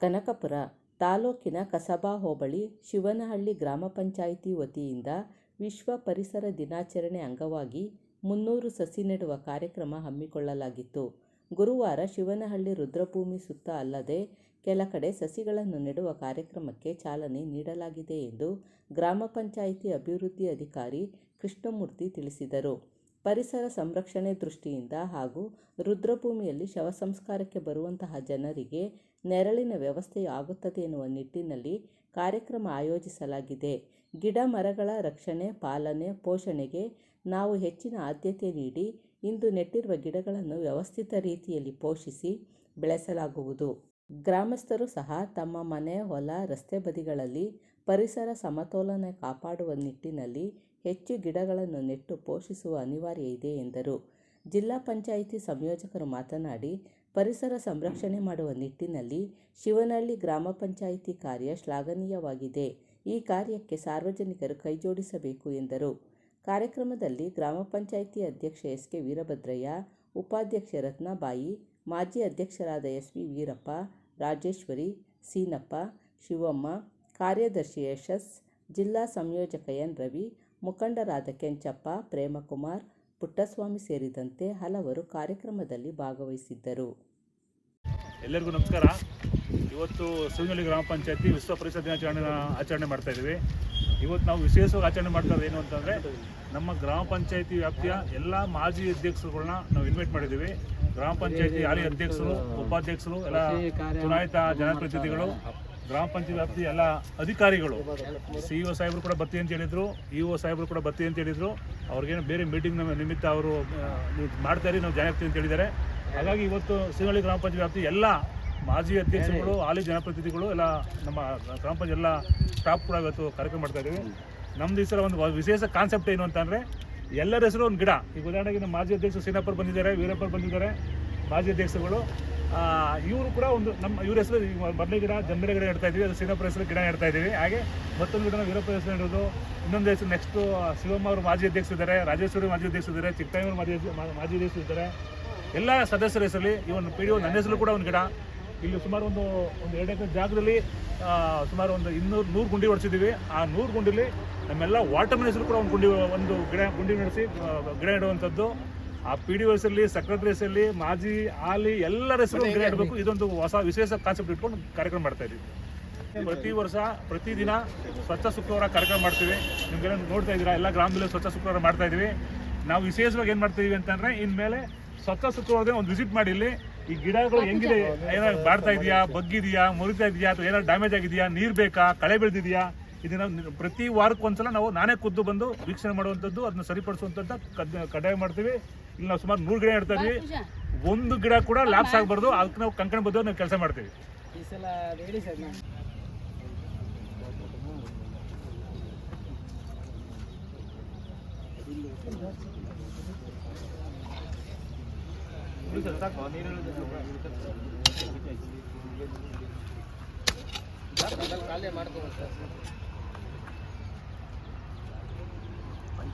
ಕನಕಪುರ ತಾಲೂಕಿನ ಕಸಬಾ ಹೋಬಳಿ ಶಿವನಹಳ್ಳಿ ಗ್ರಾಮ ಪಂಚಾಯಿತಿ ವತಿಯಿಂದ ವಿಶ್ವ ಪರಿಸರ ದಿನಾಚರಣೆ ಅಂಗವಾಗಿ ಮುನ್ನೂರು ಸಸಿ ನೆಡುವ ಕಾರ್ಯಕ್ರಮ ಹಮ್ಮಿಕೊಳ್ಳಲಾಗಿತ್ತು. ಗುರುವಾರ ಶಿವನಹಳ್ಳಿ ರುದ್ರಭೂಮಿ ಸುತ್ತ ಅಲ್ಲದೆ ಕೆಲ ಕಡೆ ಸಸಿಗಳನ್ನು ನೆಡುವ ಕಾರ್ಯಕ್ರಮಕ್ಕೆ ಚಾಲನೆ ನೀಡಲಾಗಿದೆ ಎಂದು ಗ್ರಾಮ ಪಂಚಾಯಿತಿ ಅಭಿವೃದ್ಧಿ ಅಧಿಕಾರಿ ಕೃಷ್ಣಮೂರ್ತಿ ತಿಳಿಸಿದರು. ಪರಿಸರ ಸಂರಕ್ಷಣೆ ದೃಷ್ಟಿಯಿಂದ ಹಾಗೂ ರುದ್ರಭೂಮಿಯಲ್ಲಿ ಶವ ಸಂಸ್ಕಾರಕ್ಕೆ ಬರುವಂತಹ ಜನರಿಗೆ ನೆರಳಿನ ವ್ಯವಸ್ಥೆಯು ಆಗುತ್ತದೆ ಎನ್ನುವ ನಿಟ್ಟಿನಲ್ಲಿ ಕಾರ್ಯಕ್ರಮ ಆಯೋಜಿಸಲಾಗಿದೆ. ಗಿಡ ಮರಗಳ ರಕ್ಷಣೆ, ಪಾಲನೆ, ಪೋಷಣೆಗೆ ನಾವು ಹೆಚ್ಚಿನ ಆದ್ಯತೆ ನೀಡಿ ಇಂದು ನೆಟ್ಟಿರುವ ಗಿಡಗಳನ್ನು ವ್ಯವಸ್ಥಿತ ರೀತಿಯಲ್ಲಿ ಪೋಷಿಸಿ ಬೆಳೆಸಲಾಗುವುದು. ಗ್ರಾಮಸ್ಥರು ಸಹ ತಮ್ಮ ಮನೆ, ಹೊಲ, ರಸ್ತೆ ಬದಿಗಳಲ್ಲಿ ಪರಿಸರ ಸಮತೋಲನ ಕಾಪಾಡುವ ನಿಟ್ಟಿನಲ್ಲಿ ಹೆಚ್ಚು ಗಿಡಗಳನ್ನು ನೆಟ್ಟು ಪೋಷಿಸುವ ಅನಿವಾರ್ಯ ಇದೆ ಎಂದರು. ಜಿಲ್ಲಾ ಪಂಚಾಯಿತಿ ಸಂಯೋಜಕರು ಮಾತನಾಡಿ ಪರಿಸರ ಸಂರಕ್ಷಣೆ ಮಾಡುವ ನಿಟ್ಟಿನಲ್ಲಿ ಶಿವನಹಳ್ಳಿ ಗ್ರಾಮ ಪಂಚಾಯಿತಿ ಕಾರ್ಯ ಶ್ಲಾಘನೀಯವಾಗಿದೆ. ಈ ಕಾರ್ಯಕ್ಕೆ ಸಾರ್ವಜನಿಕರು ಕೈಜೋಡಿಸಬೇಕು ಎಂದರು. ಕಾರ್ಯಕ್ರಮದಲ್ಲಿ ಗ್ರಾಮ ಪಂಚಾಯಿತಿ ಅಧ್ಯಕ್ಷ ಎಸ್ ಕೆ ವೀರಭದ್ರಯ್ಯ, ಉಪಾಧ್ಯಕ್ಷೆ ರತ್ನಾಬಾಯಿ, ಮಾಜಿ ಅಧ್ಯಕ್ಷರಾದ ಎಸ್ ವಿ ವೀರಪ್ಪ, ರಾಜೇಶ್ವರಿ, ಸೀನಪ್ಪ, ಶಿವಮ್ಮ, ಕಾರ್ಯದರ್ಶಿ ಯಶಸ್, ಜಿಲ್ಲಾ ಸಂಯೋಜಕ ಎನ್ ರವಿ, ಮುಖಂಡರಾದ ಕೆಂಚಪ್ಪ, ಪ್ರೇಮಕುಮಾರ್ ಪುಟ್ಟಸ್ವಾಮಿ ಸೇರಿದಂತೆ ಹಲವರು ಕಾರ್ಯಕ್ರಮದಲ್ಲಿ ಭಾಗವಹಿಸಿದ್ದರು. ಎಲ್ಲರಿಗೂ ನಮಸ್ಕಾರ. ಇವತ್ತು ಶಿವನಹಳ್ಳಿ ಗ್ರಾಮ ಪಂಚಾಯತಿ ವಿಶ್ವ ಪರಿಷತ್ ದಿನಾಚರಣೆ ಆಚರಣೆ ಮಾಡ್ತಾ ಇದ್ದೀವಿ. ಇವತ್ತು ನಾವು ವಿಶೇಷವಾಗಿ ಆಚರಣೆ ಮಾಡ್ತಾ ಏನು ಅಂತಂದರೆ ನಮ್ಮ ಗ್ರಾಮ ಪಂಚಾಯತಿ ವ್ಯಾಪ್ತಿಯ ಎಲ್ಲ ಮಾಜಿ ಅಧ್ಯಕ್ಷರುಗಳನ್ನ ನಾವು ಇನ್ವೈಟ್ ಮಾಡಿದ್ದೀವಿ. ಗ್ರಾಮ ಪಂಚಾಯತಿ ಹಾಲಿ ಅಧ್ಯಕ್ಷರು ಉಪಾಧ್ಯಕ್ಷರು ಎಲ್ಲ ಚುನಾಯಿತ ಜನಪ್ರತಿನಿಧಿಗಳು ಗ್ರಾಮ ಪಂಚಾಯತ್ ವ್ಯಾಪ್ತಿ ಎಲ್ಲ ಅಧಿಕಾರಿಗಳು ಸಿ ಇ ಸಾಹೇಬರು ಕೂಡ ಬತ್ತಿ ಅಂತ ಹೇಳಿದ್ರು ಇ ಒ ಸಾಹೇಬರು ಕೂಡ ಬತ್ತಿ ಅಂತ ಹೇಳಿದರು. ಅವ್ರಿಗೇನು ಬೇರೆ ಮೀಟಿಂಗ್ ನಮ್ಮ ನಿಮಿತ್ತ ಅವರು ಮಾಡ್ತಾರೆ ನಾವು ಜಾಯ್ನ್ ಆಗ್ತೀವಿ ಅಂತ ಹೇಳಿದ್ದಾರೆ. ಹಾಗಾಗಿ ಇವತ್ತು ಸಿಂಗಳಿ ಗ್ರಾಮ ಪಂಚಾಯತ್ ವ್ಯಾಪ್ತಿ ಎಲ್ಲ ಮಾಜಿ ಅಧ್ಯಕ್ಷರುಗಳು, ಹಾಲಿ ಜನಪ್ರತಿನಿಧಿಗಳು ಎಲ್ಲ ನಮ್ಮ ಗ್ರಾಮ ಪಂಚಾಯತ್ ಎಲ್ಲ ಸ್ಟಾಫ್ ಕೂಡ ಇವತ್ತು ಕಾರ್ಯಕ್ರಮ ಮಾಡ್ತಾ ಇದ್ದೀವಿ. ನಮ್ದು ಈ ಒಂದು ವಿಶೇಷ ಕಾನ್ಸೆಪ್ಟ್ ಏನು ಅಂತಂದರೆ ಎಲ್ಲರ ಹೆಸರು ಒಂದು ಗಿಡ. ಈಗ ಉದಾಹರಣೆಗೆ ನಮ್ಮ ಮಾಜಿ ಅಧ್ಯಕ್ಷರು ಸೀನಪ್ಪರು ಬಂದಿದ್ದಾರೆ ವೀರಪ್ಪರು ಬಂದಿದ್ದಾರೆ, ಮಾಜಿ ಅಧ್ಯಕ್ಷರುಗಳು. ಇವರು ಕೂಡ ಒಂದು ನಮ್ಮ ಇವ್ರ ಹೆಸರು ಮೊದಲೇ ಗಿಡ ಜಂಬೆಲೆ ಗಿಡ ಇಡ್ತಾ ಇದ್ದೀವಿ. ಅದು ಸೀನಪ್ಪರ ಹೆಸರು ಗಿಡ ಇಡ್ತಾ ಇದ್ದೀವಿ. ಹಾಗೆ ಮತ್ತೊಂದು ಗಿಡ ವೀರಪ್ಪ ಹೆಸರು ಇಡೋದು ಇನ್ನೊಂದು ಹೆಸರು ನೆಕ್ಸ್ಟು ಶಿವಮ್ಮ ಅವರು ಮಾಜಿ ಅಧ್ಯಕ್ಷರಿದ್ದಾರೆ ರಾಜೇಶ್ವರಿ ಮಾಜಿ ಅಧ್ಯಕ್ಷ ಇದ್ದಾರೆ. ಚಿಕ್ಕಯ್ಯವರು ಮಾಜಿ ಮಾಜಿ ಅಧ್ಯಕ್ಷರಿದ್ದಾರೆ ಎಲ್ಲ ಸದಸ್ಯರ ಹೆಸರಲ್ಲಿ ಇವನ್ ಪಿ ಡಿ ನನ್ನ ಹೆಸರು ಕೂಡ ಒಂದು ಗಿಡ. ಇಲ್ಲಿ ಸುಮಾರು ಒಂದು ಒಂದು ಎರಡು ಎಕರೆ ಜಾಗದಲ್ಲಿ ಸುಮಾರು ಒಂದು ಇನ್ನೂರು ನೂರು ಗುಂಡಿ ಹೊಡಿಸಿದ್ದೀವಿ ಆ ನೂರು ಗುಂಡಿಲಿ ನಮ್ಮೆಲ್ಲ ವಾಟರ್ ಮ್ಯಾನ್ ಹೆಸರು ಕೂಡ ಒಂದು ಗುಂಡಿ, ಒಂದು ಗಿಡ, ಗುಂಡಿ ನಡೆಸಿ ಗಿಡ ಇಡುವಂಥದ್ದು ಆ ಪಿ ಡಿ ಹೆಸರಲ್ಲಿ ಸೆಕ್ರೆಟರಿ ಹೆಸರಲ್ಲಿ ಮಾಜಿ ಆಲಿ ಎಲ್ಲರ ಹೆಸರು ಇಡಬೇಕು ಇದೊಂದು ಹೊಸ ವಿಶೇಷ ಕಾನ್ಸೆಪ್ಟ್ ಇಟ್ಕೊಂಡು ಕಾರ್ಯಕ್ರಮ ಮಾಡ್ತಾ ಇದ್ದೀವಿ. ಪ್ರತಿ ವರ್ಷ ಪ್ರತಿದಿನ ಸ್ವಚ್ಛ ಶುಕ್ರವಾರ ಕಾರ್ಯಕ್ರಮ ಮಾಡ್ತೀವಿ. ನಿಮ್ಗೆಲ್ಲ ನೋಡ್ತಾ ಇದ್ದೀರಾ? ಎಲ್ಲ ಗ್ರಾಮದಲ್ಲಿ ಸ್ವಚ್ಛ ಶುಕ್ರವಾರ ಮಾಡ್ತಾ ಇದ್ದೀವಿ. ನಾವು ವಿಶೇಷವಾಗಿ ಏನು ಮಾಡ್ತೀವಿ ಅಂತಂದ್ರೆ ಇನ್ಮೇಲೆ ಸ್ವಚ್ಛ ಶುಕ್ರವಾರದ ಒಂದು ವಿಸಿಟ್ ಮಾಡಿ ಇಲ್ಲಿ. ಈ ಗಿಡಗಳು ಹೆಂಗಿದೆ? ಏನಾದ್ರು ಬಾಡ್ತಾ ಇದೆಯಾ? ಬಗ್ಗಿದೆಯಾ? ಮುರಿತಾ ಇದೆಯಾ? ಅಥವಾ ಏನಾದ್ರು ಡ್ಯಾಮೇಜ್ ಆಗಿದೆಯಾ? ನೀರು ಬೇಕಾ? ಕಳೆ ಬೆಳೆದಿದೆಯಾ? ಇದನ್ನ ಪ್ರತಿ ವಾರಕ್ಕೆ ಒಂದ್ಸಲ ನಾವು ನಾನೇ ಖುದ್ದು ಬಂದು ವೀಕ್ಷಣೆ ಮಾಡುವಂಥದ್ದು ಅದನ್ನ ಸರಿಪಡಿಸುವಂಥದ್ದು ಕಡ್- ಕಡ್ಡಾಯ ಮಾಡ್ತೀವಿ. ಇಲ್ಲಿ ನಾವು ಸುಮಾರು ನೂರು ಗಿಡ ಇಡ್ತಾ ಇದೀವಿ. ಒಂದು ಗಿಡ ಕೂಡ ಲ್ಯಾಪ್ಸ್ ಆಗಬಾರ್ದು. ಅದಕ್ಕೆ ನಾವು ಕಂಕಣ ಬದ್ದು ನಾವು ಕೆಲಸ ಮಾಡ್ತೀವಿ. ಈ ಸಲ ಅದು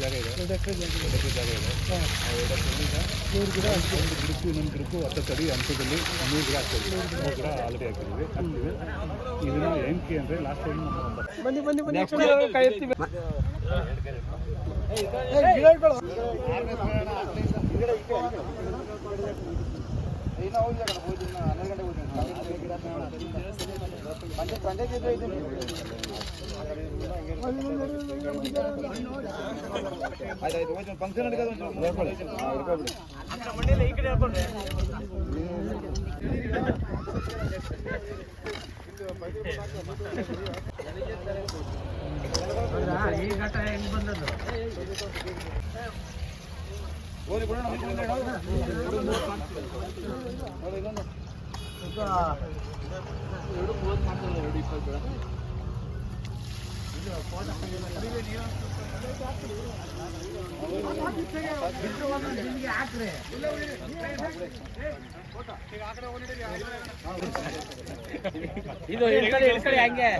ಜಾಗ ಇದೆ ಎರಡು ಎಕರೆ ಗಿಡ ಒಂದು ಅಡಿ ಅಂಶದಲ್ಲಿ ಮೂರು ಗಿಡ ಹಾಕ್ತೀವಿ ಮೂರು ಗಿಡ ಅಂದರೆ ಲಾಸ್ಟ್ ಟೈಮ್ ಬನ್ನಿ ಬನ್ನಿ ಬನ್ನಿ ಹೋಗಿ ಹನ್ನೆರಡು ಗಂಟೆ ಆಯ್ತು ಒಂಚೂರು ಫಂಕ್ಷನ್ ನಡೀತದೆ ಒಂಚೂರು ಈ ಕಡೆ ಹೇಳ್ಕೊಂಡ್ರೆ ಈ ಘಟ ಹೆಂಗ್ ಬಂದದ್ದು ಓದಿ ಬಿಡೋಣ ಇನ್ನೊಂದು ಬನ್ನಿ ಕೈ ಎತ್ತಿ ಇದು ಇಳ್ಕಳಿ ಇಳ್ಕಳಿ ಹಂಗೆ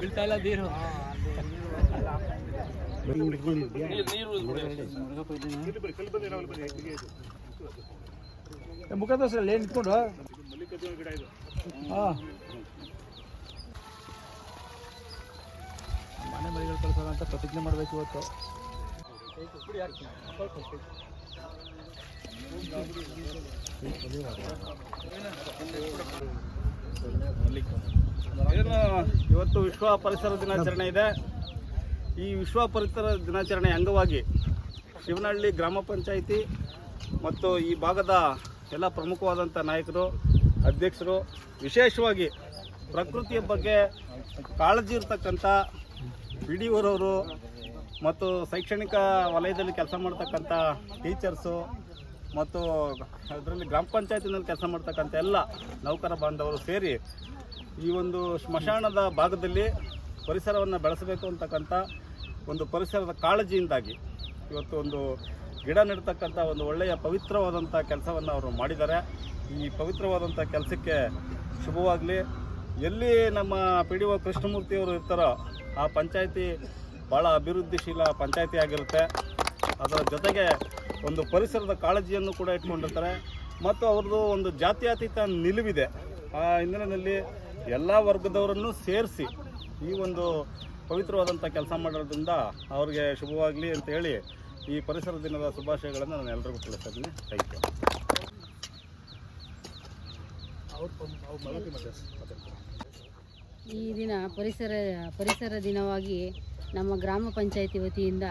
ಬೀಳ್ತಾ ಇಲ್ಲ ನೀರು ಮುಖ ಲೇನ್ ಏನು ನಿಂತ್ಕೊಂಡು. ಮಲ್ಲಿಕಾರ್ಜುನ ಗಿಡ ಇದು ಹಾಂ. ಮನೆ ಮನೆಗಳು ಕಳ್ಸೋಣ ಅಂತ ಪ್ರತಿಜ್ಞೆ ಮಾಡಬೇಕು ಇವತ್ತು. ಇವತ್ತು ವಿಶ್ವ ಪರಿಸರ ದಿನಾಚರಣೆ ಇದೆ. ಈ ವಿಶ್ವ ಪರಿಸರ ದಿನಾಚರಣೆ ಅಂಗವಾಗಿ ಶಿವನಹಳ್ಳಿ ಗ್ರಾಮ ಪಂಚಾಯಿತಿ ಮತ್ತು ಈ ಭಾಗದ ಎಲ್ಲ ಪ್ರಮುಖವಾದಂಥ ನಾಯಕರು, ಅಧ್ಯಕ್ಷರು, ವಿಶೇಷವಾಗಿ ಪ್ರಕೃತಿಯ ಬಗ್ಗೆ ಕಾಳಜಿ ಇರ್ತಕ್ಕಂಥ ಪಿ ಡಿ ಮತ್ತು ಶೈಕ್ಷಣಿಕ ವಲಯದಲ್ಲಿ ಕೆಲಸ ಮಾಡ್ತಕ್ಕಂಥ ಟೀಚರ್ಸು ಮತ್ತು ಅದರಲ್ಲಿ ಗ್ರಾಮ ಪಂಚಾಯತಿನಲ್ಲಿ ಕೆಲಸ ಮಾಡ್ತಕ್ಕಂಥ ಎಲ್ಲ ನೌಕರ ಬಾಂಧವರು ಸೇರಿ ಈ ಒಂದು ಸ್ಮಶಾನದ ಭಾಗದಲ್ಲಿ ಪರಿಸರವನ್ನು ಬೆಳೆಸಬೇಕು ಅಂತಕ್ಕಂಥ ಒಂದು ಪರಿಸರದ ಕಾಳಜಿಯಿಂದಾಗಿ ಇವತ್ತು ಒಂದು ಗಿಡ ನೆಡ್ತಕ್ಕಂಥ ಒಂದು ಒಳ್ಳೆಯ ಪವಿತ್ರವಾದಂಥ ಕೆಲಸವನ್ನು ಅವರು ಮಾಡಿದ್ದಾರೆ. ಈ ಪವಿತ್ರವಾದಂಥ ಕೆಲಸಕ್ಕೆ ಶುಭವಾಗಲಿ. ಎಲ್ಲಿ ನಮ್ಮ ಪಿ ಡಿ ಒ ಕೃಷ್ಣಮೂರ್ತಿಯವರು ಇರ್ತಾರೋ ಆ ಪಂಚಾಯಿತಿ ಭಾಳ ಅಭಿವೃದ್ಧಿಶೀಲ ಪಂಚಾಯಿತಿ ಆಗಿರುತ್ತೆ. ಅದರ ಜೊತೆಗೆ ಒಂದು ಪರಿಸರದ ಕಾಳಜಿಯನ್ನು ಕೂಡ ಇಟ್ಕೊಂಡಿರ್ತಾರೆ. ಮತ್ತು ಅವ್ರದ್ದು ಒಂದು ಜಾತ್ಯತೀತ ನಿಲುವಿದೆ. ಆ ಹಿನ್ನೆಲೆಯಲ್ಲಿ ಎಲ್ಲ ವರ್ಗದವರನ್ನು ಸೇರಿಸಿ ಈ ಒಂದು ಪವಿತ್ರವಾದಂಥ ಕೆಲಸ ಮಾಡೋದ್ರಿಂದ ಅವ್ರಿಗೆ ಶುಭವಾಗಲಿ ಅಂತ ಹೇಳಿ ಈ ಪರಿಸರ ದಿನದ ಶುಭಾಶಯಗಳನ್ನು ನಾನು ಎಲ್ರಿಗೂ ತಿಳಿಸ್ತಾ ಇದ್ದೀನಿ. ಥ್ಯಾಂಕ್ ಯು ಈ ದಿನ ಪರಿಸರ ಪರಿಸರ ದಿನವಾಗಿ ನಮ್ಮ ಗ್ರಾಮ ಪಂಚಾಯಿತಿ ವತಿಯಿಂದ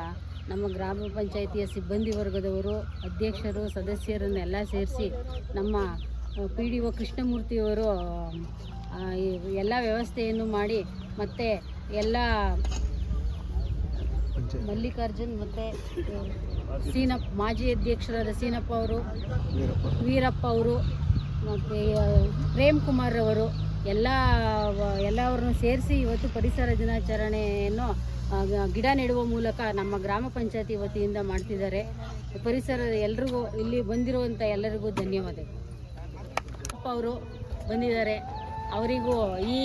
ನಮ್ಮ ಗ್ರಾಮ ಪಂಚಾಯಿತಿಯ ಸಿಬ್ಬಂದಿ ವರ್ಗದವರು ಅಧ್ಯಕ್ಷರು ಸದಸ್ಯರನ್ನೆಲ್ಲ ಸೇರಿಸಿ ನಮ್ಮ ಪಿ ಡಿ ಒ ಕೃಷ್ಣಮೂರ್ತಿಯವರು ಎಲ್ಲ ವ್ಯವಸ್ಥೆಯನ್ನು ಮಾಡಿ ಮತ್ತು ಎಲ್ಲ ಮಲ್ಲಿಕಾರ್ಜುನ್ ಮತ್ತು ಸೀನಪ್ಪ ಮಾಜಿ ಅಧ್ಯಕ್ಷರಾದ ಸೀನಪ್ಪ ಅವರು ವೀರಪ್ಪ. ಅವರು ಮತ್ತು ಪ್ರೇಮ್ ಕುಮಾರ್ ಅವರು ಎಲ್ಲ ಎಲ್ಲವರನ್ನು ಸೇರಿಸಿ ಇವತ್ತು ಪರಿಸರ ದಿನಾಚರಣೆಯನ್ನು ಗಿಡ ನೆಡುವ ಮೂಲಕ ನಮ್ಮ ಗ್ರಾಮ ಪಂಚಾಯತಿ ವತಿಯಿಂದ ಮಾಡ್ತಿದ್ದಾರೆ. ಪರಿಸರ ಎಲ್ರಿಗೂ ಇಲ್ಲಿ ಬಂದಿರುವಂಥ ಎಲ್ಲರಿಗೂ ಧನ್ಯವಾದಗಳು. ಅಪ್ಪ ಅವರು ಬಂದಿದ್ದಾರೆ. ಅವರಿಗೂ ಈ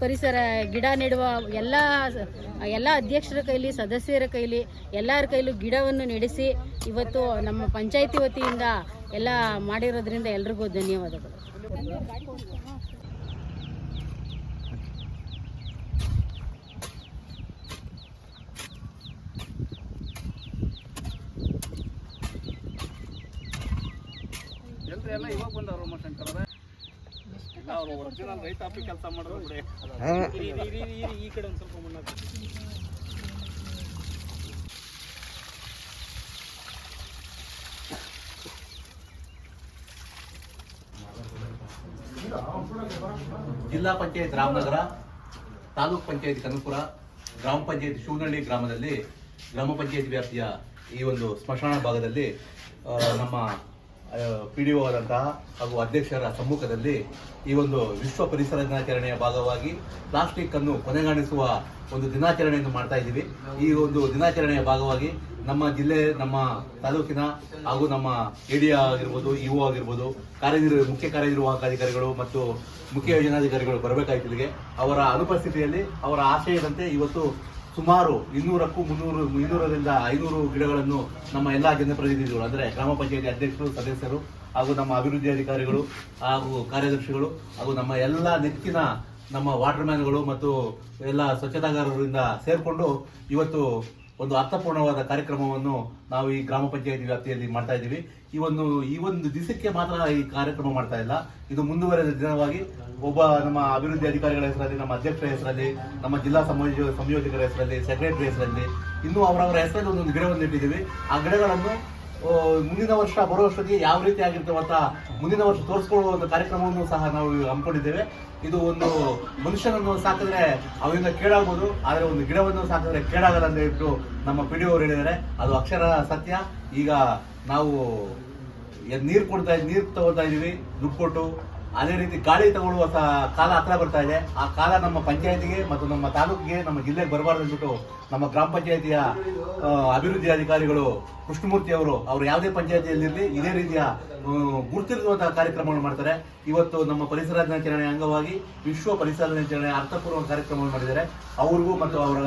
ಪರಿಸರ, ಗಿಡ ನೆಡುವ ಎಲ್ಲ ಎಲ್ಲ ಅಧ್ಯಕ್ಷರ ಕೈಲಿ, ಸದಸ್ಯರ ಕೈಲಿ, ಎಲ್ಲರ ಕೈಲೂ ಗಿಡವನ್ನು ನೆಡೆಸಿ ಇವತ್ತು ನಮ್ಮ ಪಂಚಾಯತಿ ವತಿಯಿಂದ ಎಲ್ಲ ಮಾಡಿರೋದ್ರಿಂದ ಎಲ್ರಿಗೂ ಧನ್ಯವಾದಗಳು. ಎಲ್ಲ ಇವಾಗ ಅವರು ಒರಿಜಿನಲ್ ರೈತಾಪಿ ಕೆಲಸ ಮಾಡೋದು ಬಿಡಿ ಈ ಕಡೆ ಒಂದು ಸ್ವಲ್ಪ ಮಣ್ಣು ಹಾಕು. ಜಿಲ್ಲಾ ಪಂಚಾಯತ್ ರಾಮನಗರ ತಾಲೂಕ್ ಪಂಚಾಯತ್ ಕನಕಪುರ ಗ್ರಾಮ ಪಂಚಾಯತ್ ಶಿವನಹಳ್ಳಿ ಗ್ರಾಮದಲ್ಲಿ ಗ್ರಾಮ ಪಂಚಾಯತ್ ವ್ಯಾಪ್ತಿಯ ಈ ಒಂದು ಸ್ಮಶಾನ ಭಾಗದಲ್ಲಿ ನಮ್ಮ ಪಿ ಡಿ ಒ ಆದಂತಹ ಹಾಗೂ ಅಧ್ಯಕ್ಷರ ಸಮ್ಮುಖದಲ್ಲಿ ಈ ಒಂದು ವಿಶ್ವ ಪರಿಸರ ದಿನಾಚರಣೆಯ ಭಾಗವಾಗಿ ಪ್ಲಾಸ್ಟಿಕ್ ಅನ್ನು ಕೊನೆಗಾಣಿಸುವ ಒಂದು ದಿನಾಚರಣೆಯನ್ನು ಮಾಡ್ತಾ ಇದ್ದೀವಿ. ಈ ಒಂದು ದಿನಾಚರಣೆಯ ಭಾಗವಾಗಿ ನಮ್ಮ ಜಿಲ್ಲೆ, ನಮ್ಮ ತಾಲೂಕಿನ ಹಾಗೂ ನಮ್ಮ ಎಡಿಯ ಆಗಿರ್ಬೋದು ಇಒ ಆಗಿರ್ಬೋದು, ಕಾರ್ಯನಿರ್ವ, ಮುಖ್ಯ ಕಾರ್ಯನಿರ್ವಾಹಕ ಅಧಿಕಾರಿಗಳು ಮತ್ತು ಮುಖ್ಯ ಯೋಜನಾಧಿಕಾರಿಗಳು ಬರಬೇಕಾಯ್ತು ಅವರ ಅನುಪಸ್ಥಿತಿಯಲ್ಲಿ, ಅವರ ಆಶಯದಂತೆ ಇವತ್ತು ಸುಮಾರು ಇನ್ನೂರಕ್ಕೂ ಮುನ್ನೂರು ಇನ್ನೂರರಿಂದ ಐನೂರು ಗಿಡಗಳನ್ನು ನಮ್ಮ ಎಲ್ಲ ಜನಪ್ರತಿನಿಧಿಗಳು ಅಂದರೆ ಗ್ರಾಮ ಪಂಚಾಯತಿ ಅಧ್ಯಕ್ಷರು, ಸದಸ್ಯರು, ಹಾಗೂ ನಮ್ಮ ಅಭಿವೃದ್ಧಿ ಅಧಿಕಾರಿಗಳು, ಹಾಗೂ ಕಾರ್ಯದರ್ಶಿಗಳು, ಹಾಗೂ ನಮ್ಮ ಎಲ್ಲ ನೆಚ್ಚಿನ ನಮ್ಮ ವಾಟರ್ ಮ್ಯಾನ್ಗಳು ಮತ್ತು ಎಲ್ಲ ಸ್ವಚ್ಛತಾಗಾರರಿಂದ ಸೇರಿಕೊಂಡು ಇವತ್ತು ಒಂದು ಅರ್ಥಪೂರ್ಣವಾದ ಕಾರ್ಯಕ್ರಮವನ್ನು ನಾವು ಈ ಗ್ರಾಮ ಪಂಚಾಯತಿ ವ್ಯಾಪ್ತಿಯಲ್ಲಿ ಮಾಡ್ತಾ ಇದ್ದೀವಿ. ಈ ಒಂದು ಈ ಒಂದು ದಿವಸಕ್ಕೆ ಮಾತ್ರ ಈ ಕಾರ್ಯಕ್ರಮ ಮಾಡ್ತಾ ಇಲ್ಲ. ಇದು ಮುಂದುವರೆದ ದಿನವಾಗಿ ಒಬ್ಬ ನಮ್ಮ ಅಭಿವೃದ್ಧಿ ಅಧಿಕಾರಿಗಳ ಹೆಸರಲ್ಲಿ, ನಮ್ಮ ಅಧ್ಯಕ್ಷರ ಹೆಸರಲ್ಲಿ, ನಮ್ಮ ಜಿಲ್ಲಾ ಸಂಯೋಜ ಸಂಯೋಜಕರ ಹೆಸರಲ್ಲಿ ಸೆಕ್ರೆಟರಿ ಹೆಸರಲ್ಲಿ, ಇನ್ನೂ ಅವರವರ ಹೆಸರಲ್ಲಿ ಒಂದೊಂದು ಗಿಡವನ್ನು ಇಟ್ಟಿದ್ದೀವಿ ಆ ಗಿಡಗಳನ್ನು ಮುಂದಿನ ವರ್ಷ ಬರೋ ವರ್ಷಕ್ಕೆ ಯಾವ ರೀತಿ ಆಗಿರ್ತವಂತ ಮುಂದಿನ ವರ್ಷ ತೋರಿಸ್ಕೊಳ್ಳುವ ಒಂದು ಕಾರ್ಯಕ್ರಮವನ್ನು ಸಹ ನಾವು ಹಮ್ಮಿಕೊಂಡಿದ್ದೇವೆ. ಇದು ಒಂದು ಮನುಷ್ಯನನ್ನು ಸಾಕಿದ್ರೆ ಅವರಿಂದ ಕೇಳಾಗ್ಬೋದು ಆದರೆ ಒಂದು ಗಿಡವನ್ನು ಸಾಕಿದ್ರೆ ಕೇಳಾಗಲ್ಲ ಅಂತ ಹೇಳ್ಬಿಟ್ಟು ನಮ್ಮ ಪಿ ಡಿ ಅವರು ಹೇಳಿದ್ದಾರೆ. ಅದು ಅಕ್ಷರ ಸತ್ಯ. ಈಗ ನಾವು ನೀರು ಕೊಡ್ತಾ ನೀರು ತಗೋತಾ ಇದ್ದೀವಿ ದುಡ್ಡು ಕೊಟ್ಟು ಅದೇ ರೀತಿ ಗಾಳಿ ತಗೊಳ್ಳುವ ಕಾಲ ಹತ್ರ ಬರ್ತಾ ಇದೆ. ಆ ಕಾಲ ನಮ್ಮ ಪಂಚಾಯತಿಗೆ ಮತ್ತು ನಮ್ಮ ತಾಲೂಕಿಗೆ, ನಮ್ಮ ಜಿಲ್ಲೆಗೆ ಬರಬಾರ್ದು ಅಂದ್ಬಿಟ್ಟು ನಮ್ಮ ಗ್ರಾಮ ಪಂಚಾಯತಿಯ ಅಭಿವೃದ್ಧಿ ಅಧಿಕಾರಿಗಳು ಕೃಷ್ಣಮೂರ್ತಿ ಅವರು ಅವರು ಯಾವುದೇ ಪಂಚಾಯತಿಯಲ್ಲಿರಲಿ ಇದೇ ರೀತಿಯ ಗುರುತಿರುವಂತಹ ಕಾರ್ಯಕ್ರಮವನ್ನು ಮಾಡ್ತಾರೆ. ಇವತ್ತು ನಮ್ಮ ಪರಿಸರ ದಿನಾಚರಣೆ ಅಂಗವಾಗಿ ವಿಶ್ವ ಪರಿಸರ ದಿನಾಚರಣೆ ಅರ್ಥಪೂರ್ವ ಕಾರ್ಯಕ್ರಮವನ್ನು ಮಾಡಿದ್ದಾರೆ. ಅವ್ರಿಗೂ ಮತ್ತು ಅವರ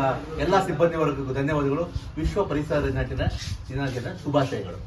ಎಲ್ಲ ಸಿಬ್ಬಂದಿ ವರ್ಗಕ್ಕೂ ಧನ್ಯವಾದಗಳು. ವಿಶ್ವ ಪರಿಸರ ದಿನಾಚರಣೆ ದಿನಾಚರಣೆ ಶುಭಾಶಯಗಳು.